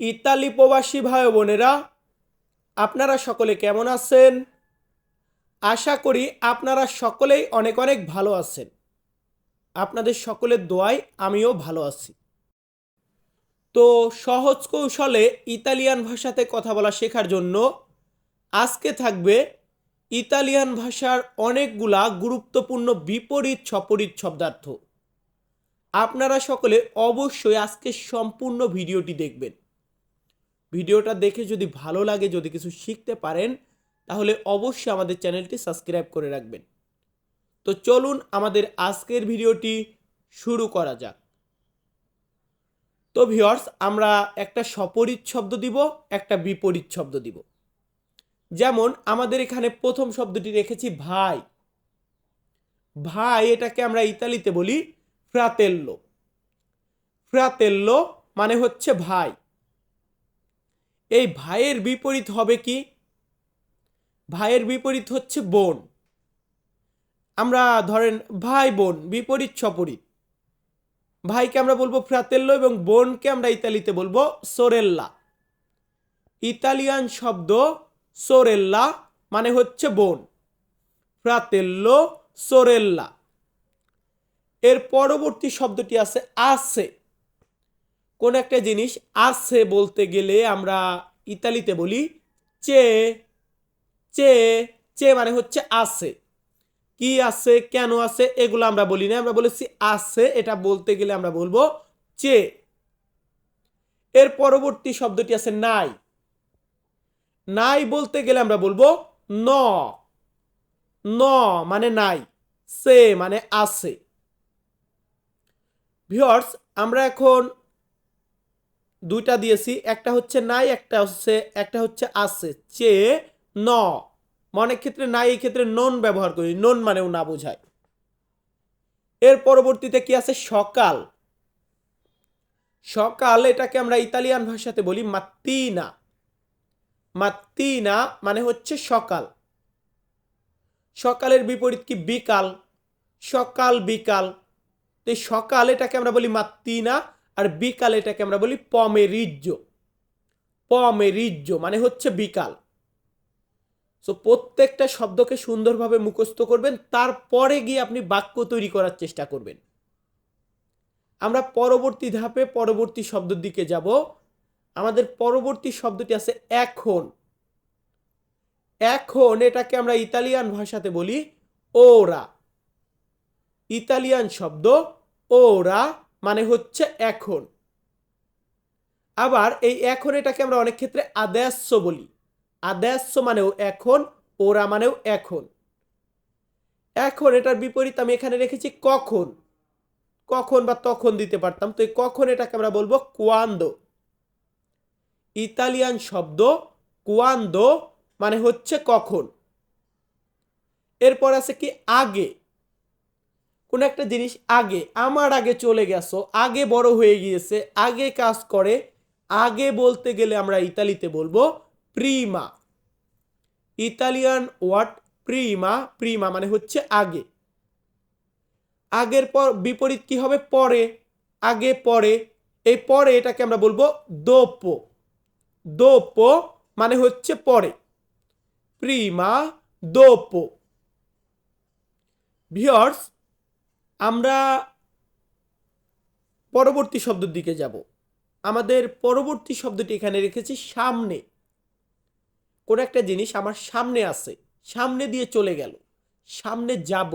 Italy প্রবাসী ভাই বোনেরা, আপনারা সকলে কেমন আছেন? আশা করি আপনারা সকলেই অনেক অনেক ভালো আছেন। আপনাদের সকলের দোয়ায় আমিও ভালো আছি। তো সহজ কৌশলে ইতালিয়ান ভাষাতে কথা বলা শেখার জন্য আজকে থাকবে ইতালিয়ান ভাষার অনেকগুলা গুরুত্বপূর্ণ বিপরীত সপরীত শব্দার্থ। আপনারা সকলে অবশ্যই আজকে সম্পূর্ণ ভিডিওটি দেখবেন। ভিডিওটা দেখে যদি ভালো লাগে, যদি কিছু শিখতে পারেন, তাহলে অবশ্যই আমাদের চ্যানেলটি সাবস্ক্রাইব করে রাখবেন। তো চলুন আমাদের আজকের ভিডিওটি শুরু করা যাক। তো ভিওর্স আমরা একটা সপরিত শব্দ দিব, একটা বিপরীত শব্দ দিব। যেমন, আমাদের এখানে প্রথম শব্দটি রেখেছি, ভাই। ভাই এটাকে আমরা ইতালিতে বলি, ফ্রাতেল্লো। ফ্রাতেল্লো মানে হচ্ছে ভাই। এই ভাইয়ের বিপরীত হবে কি? ভাইয়ের বিপরীত হচ্ছে বোন। আমরা ধরেন ভাই বোন, বিপরীত সপরীত। ভাইকে আমরা বলব ফ্রাতেল্লো এবং বোনকে আমরা ইতালিতে বলব সোরেল্লা। ইতালিয়ান শব্দ সোরেল্লা মানে হচ্ছে বোন। ফ্রাতেল্লো, সোরেল্লা। এর পরবর্তী শব্দটি আছে আছে কোন একটা জিনিস আছে বলতে গেলে আমরা ইতালিতে বলি চে চে চে মানে হচ্ছে আছে। কি আছে, কেন আছে, এগুলো আমরা বলি না, আমরা বলেছি আছে, এটা বলতে গেলে আমরা বলব চে। এর পরবর্তী শব্দটি আছে নাই। নাই বলতে গেলে আমরা বলব ন। ন মানে নাই, সে মানে আছে। ভিওর্স আমরা এখন দুইটা দিয়েছি, একটা হচ্ছে নাই, একটা হচ্ছে একটা হচ্ছে আছে। চে, ন। অনেক ক্ষেত্রে নাই, এই ক্ষেত্রে নন ব্যবহার করি। নন মানেও না বোঝায়। এর পরবর্তীতে কি আছে? সকাল। সকাল এটাকে আমরা ইতালিয়ান ভাষাতে বলি মাত্তিনা। মাত্তিনা মানে হচ্ছে সকাল। সকালের বিপরীত কি? বিকাল। সকাল, বিকাল। তো সকাল এটাকে আমরা বলি মাত্তিনা। আর বিকাল এটাকে আমরা বলি পমেরিজ্য পমেরিজ্য মানে হচ্ছে বিকাল। সো প্রত্যেকটা শব্দকে সুন্দরভাবে মুখস্থ করবেন, তারপরে গিয়ে আপনি বাক্য তৈরি করার চেষ্টা করবেন। আমরা পরবর্তী ধাপে পরবর্তী শব্দের দিকে যাব। আমাদের পরবর্তী শব্দটি আছে এখন। এখন এটাকে আমরা ইতালিয়ান ভাষাতে বলি ওরা। ইতালিয়ান শব্দ ওরা মানে হচ্ছে এখন। আবার এই এখন এটাকে আমরা অনেক ক্ষেত্রে আদেশ্য বলি। আদেশ্য মানেও এখন, ওরা মানেও এখন। এখন এটার বিপরীত আমি এখানে রেখেছি কখন। কখন বা তখন দিতে পারতাম, তো এই কখন এটাকে আমরা বলব কুয়ান্দো। ইতালিয়ান শব্দ কুয়ান্দো মানে হচ্ছে কখন। এরপর আছে কি আগে। কোন একটা জিনিস আগে, আমার আগে চলে গেছো, আগে বড় হয়ে গিয়েছে, আগে কাজ করে, আগে বলতে গেলে আমরা ইতালিতে বলব প্রিমা ইতালিয়ান ওয়ার্ড প্রিমা প্রিমা মানে হচ্ছে আগে। আগের পর, বিপরীত কি হবে? পরে। আগে, পরে। এই পরে এটাকে আমরা বলব দোপো দোপো মানে হচ্ছে পরে। প্রিমা দোপো ভিওর্স আমরা পরবর্তী শব্দের দিকে যাব। আমাদের পরবর্তী শব্দটি এখানে রেখেছি, সামনে। কোন একটা জিনিস আমার সামনে আছে, সামনে দিয়ে চলে গেল, সামনে যাব।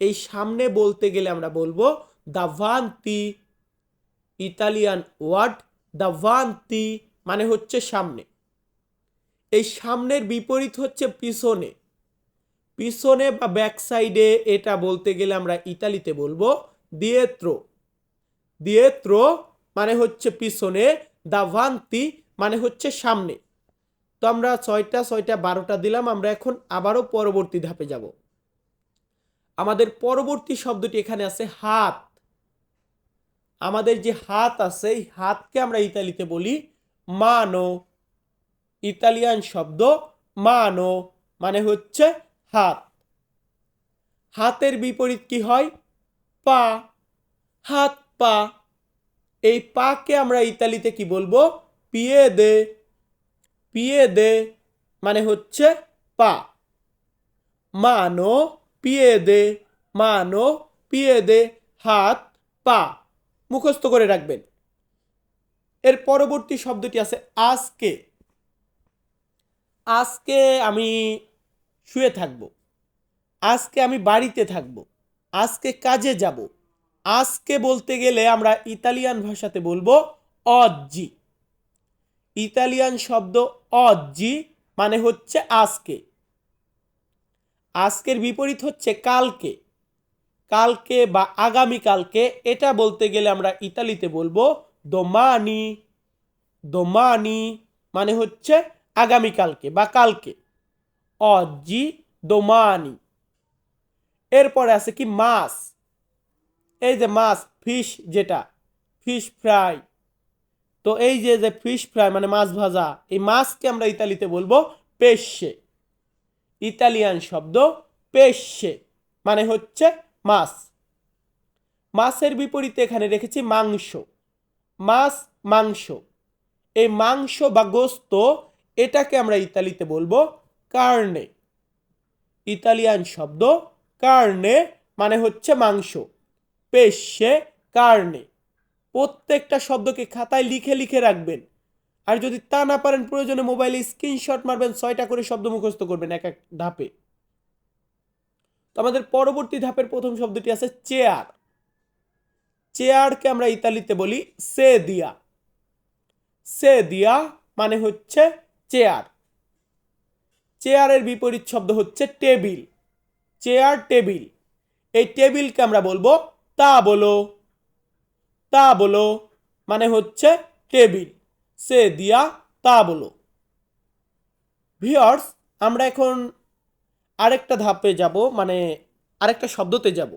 এই সামনে বলতে গেলে আমরা বলব দাভান্তি ইতালিয়ান ওয়ার্ড দাভান্তি মানে হচ্ছে সামনে। এই সামনের বিপরীত হচ্ছে পিছনে। পিছনে বা ব্যাক সাইডে এটা বলতে গেলে আমরা ইতালিতে বলব দিয়েত্রো দিয়েত্রো মানে হচ্ছে পিছনে দাভান্তি মানে হচ্ছে সামনে। তো আমরা ছয়টা ছয়টা, বারোটা দিলাম, আমরা এখন আবারও পরবর্তী ধাপে যাব। আমাদের পরবর্তী শব্দটি এখানে আছে হাত। আমাদের যে হাত আছে, এই হাতকে আমরা ইতালিতে বলি মানো ইতালিয়ান শব্দ মানো মানে হচ্ছে হাত। হাতের বিপরীত কি হয়? পা। হাত, পা। এই পাকে আমরা ইতালিতে কি বলব? পিয়ে দে পিয়ে দে মানে হচ্ছে পা। মানো পিয়ে দে মানো পিয়ে দে হাত, পা। মুখস্থ করে রাখবেন। এর পরবর্তী শব্দটি আছে আজকে আজকে আমি শুয়ে থাকব। আজকে আমি বাড়িতে থাকব। আজকে কাজে যাব। আজকে বলতে গেলে আমরা ইতালিয়ান ভাষাতে বলব অজ্জি। ইতালিয়ান শব্দ অজ্জি মানে হচ্ছে আজকে। আজকের বিপরীত হচ্ছে কালকে। কালকে বা আগামী কালকে এটা বলতে গেলে আমরা ইতালিতে বলব দোমানি। দোমানি মানে হচ্ছে আগামী কালকে বা কালকে। অজি দোমানি এরপরে আছে কি? মাছ। এই যে মাছ, ফিশ যেটা, ফিশ ফ্রাই। তো এই যে যে ফিশ ফ্রাই মানে মাছ ভাজা, এই মাছকে আমরা ইতালিতে বলব পেশে। ইতালিয়ান শব্দ পেশে মানে হচ্ছে মাছ। মাছের বিপরীতে এখানে রেখেছি মাংস। মাছ, মাংস। এই মাংস বা গোস্ত, এটাকে আমরা ইতালিতে বলব কার্নে। ইতালিয়ান শব্দ কার্নে মানে হচ্ছে মাংস। পেশে কার্নে। প্রত্যেকটা শব্দকে খাতায় লিখে লিখে রাখবেন। আর যদি তা না পারেন, প্রয়োজনে মোবাইলে স্ক্রিনশট মারবেন, ছয়টা করে শব্দ মুখস্থ করবেন এক এক ধাপে। তো আমাদের পরবর্তী ধাপের প্রথম শব্দটি আছে চেয়ার। চেয়ারকে আমরা ইতালিতে বলি সে দিয়া সে দিয়া মানে হচ্ছে চেয়ার। চেয়ারের বিপরীত শব্দ হচ্ছে টেবিল। Chair, table. এই টেবিলকে আমরা বলব তা বলো। তা বলো মানে হচ্ছে টেবিল। সে দিয়া তা বলো। ভিওর্স আমরা এখন আরেকটা ধাপে যাব মানে আরেকটা শব্দতে যাব।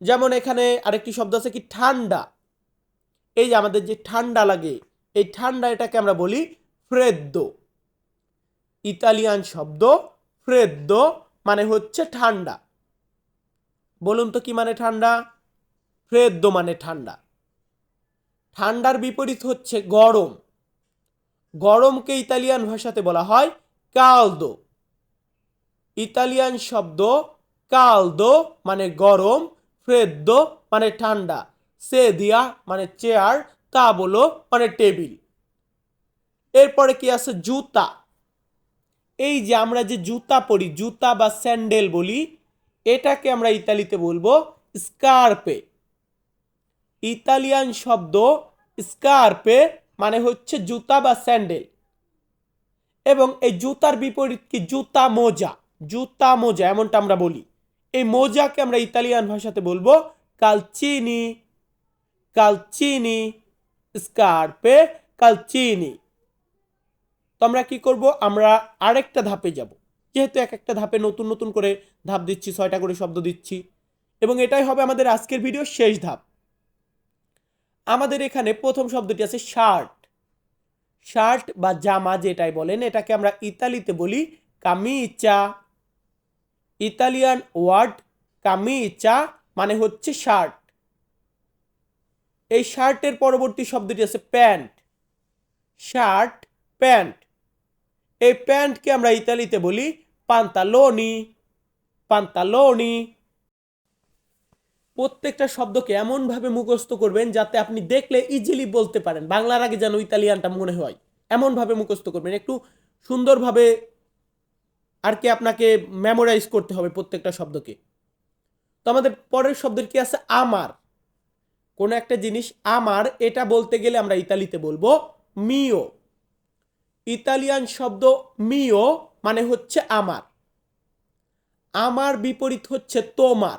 যেমন এখানে আরেকটি শব্দ আছে কি ঠান্ডা। এই যে আমাদের যে ঠান্ডা লাগে, এই ঠান্ডা এটাকে আমরা বলি ফ্রেদ্দো। ইতালিয়ান শব্দ ফ্রেদ্দো মানে হচ্ছে ঠান্ডা। বলুন তো কি মানে ঠান্ডা? ফ্রেদ্দ মানে ঠান্ডা। ঠান্ডার বিপরীত হচ্ছে গরম। গরমকে ইতালিয়ান ভাষাতে বলা হয় কালদো ইতালিয়ান শব্দ কালদো মানে গরম ফ্রেদ্দ মানে ঠান্ডা। সে দিয়া মানে চেয়ার তা বলো মানে টেবিল এরপরে কি আছে? জুতা। এই যে আমরা যে জুতা পরি, জুতা বা স্যান্ডেল বলি, এটাকে আমরা ইতালিতে বলব স্কার্পে। ইতালিয়ান শব্দ স্কার্পে মানে হচ্ছে জুতা বা স্যান্ডেল। এবং এই জুতার বিপরীত কি? জুতা মোজা জুতা মোজা এমনটা আমরা বলি। এই মোজাকে আমরা ইতালিয়ান ভাষাতে বলব কালচিনি কালচিনি, স্কার্পে কালচিনি। তো আমরা কি করব? আমরা আরেকটা ধাপে যাব। যেহেতু এক একটা ধাপে নতুন নতুন করে ধাপ দিচ্ছি, ছয়টা করে শব্দ দিচ্ছি। এবং এটাই হবে আমাদের আজকের ভিডিওর শেষ ধাপ। আমাদের এখানে প্রথম শব্দটি আছে শার্ট। শার্ট বা জামা যেটাই বলেন, এটাকে আমরা ইতালিতে বলি কামি কামিচা। ইতালিয়ান ওয়ার্ড কামি কামিচা মানে হচ্ছে শার্ট। এই শার্টের পরবর্তী শব্দটি আছে প্যান্ট। Shirt, pant. এই প্যান্টকে আমরা ইতালিতে বলি পান্তালোনি পান্তালোনি প্রত্যেকটা শব্দকে এমনভাবে মুখস্থ করবেন যাতে আপনি দেখলে ইজিলি বলতে পারেন। বাংলার আগে যেন ইতালিয়ানটা মনে হয়, এমনভাবে মুখস্থ করবেন। একটু সুন্দরভাবে আর কি আপনাকে মেমোরাইজ করতে হবে প্রত্যেকটা শব্দকে। তো আমাদের পরের শব্দের কি আছে? আমার কোনো একটা জিনিস আমার এটা বলতে গেলে আমরা ইতালিতে বলব মিও ইতালিয়ান শব্দ মিও মানে হচ্ছে আমার। আমার বিপরীত হচ্ছে তোমার।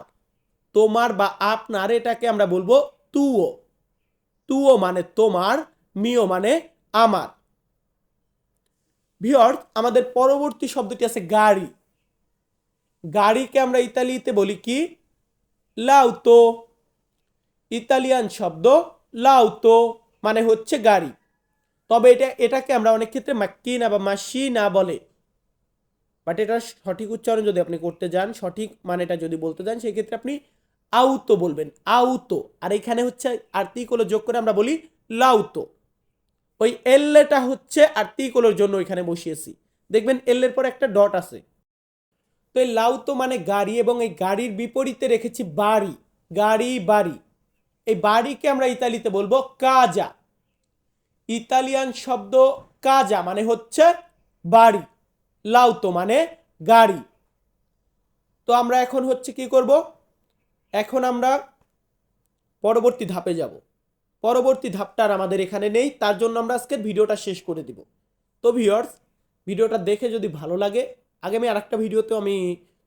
তোমার বা আপনার এটাকে আমরা বলব তুও। তুও মানে তোমার মিও মানে আমার। ভিওর্স আমাদের পরবর্তী শব্দটি আছে গাড়ি। গাড়িকে আমরা ইতালিতে বলি কি? লাউতো ইতালিয়ান শব্দ লাউতো মানে হচ্ছে গাড়ি। তবে এটা, এটাকে আমরা অনেক ক্ষেত্রে মাক্কিনা বা মাসিনা বলে। বাট এটা সঠিক উচ্চারণ যদি আপনি করতে যান, সঠিক মানেটা যদি বলতে যান সেই ক্ষেত্রে আপনি আউতো বলবেন, আউতো। আর এখানে হচ্ছে আর্টিকল যোগ করে আমরা বলি লাউতো। ওই এল্লেটা হচ্ছে আর্টিকলের জন্য এখানে বসিয়েছি। দেখবেন এল্লের পর একটা ডট আছে। তো এই লাউতো মানে গাড়ি এবং এই গাড়ির বিপরীতে রেখেছি বাড়ি, গাড়ি বাড়ি। এই বাড়িকে আমরা ইতালিতে বলব কাজা। ইতালিয়ান শব্দ কাজা মানে হচ্ছে বাড়ি, লাউতো মানে গাড়ি। তো আমরা এখন হচ্ছে কি করব? এখন আমরা পরবর্তী ধাপে যাব। পরবর্তী ধাপটা আমাদের এখানে নেই, তার জন্য আমরা আজকের ভিডিওটা শেষ করে দিব। তো ভিউয়ার্স ভিডিওটা দেখে যদি ভালো লাগে আগামী আরেকটা ভিডিওতে আমি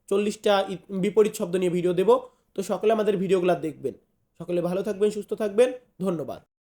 চল্লিশটা বিপরীত শব্দ নিয়ে ভিডিও দেব। তো সকলে আমাদের ভিডিওগুলো দেখবেন। সকলে ভালো থাকবেন, সুস্থ থাকবেন, ধন্যবাদ।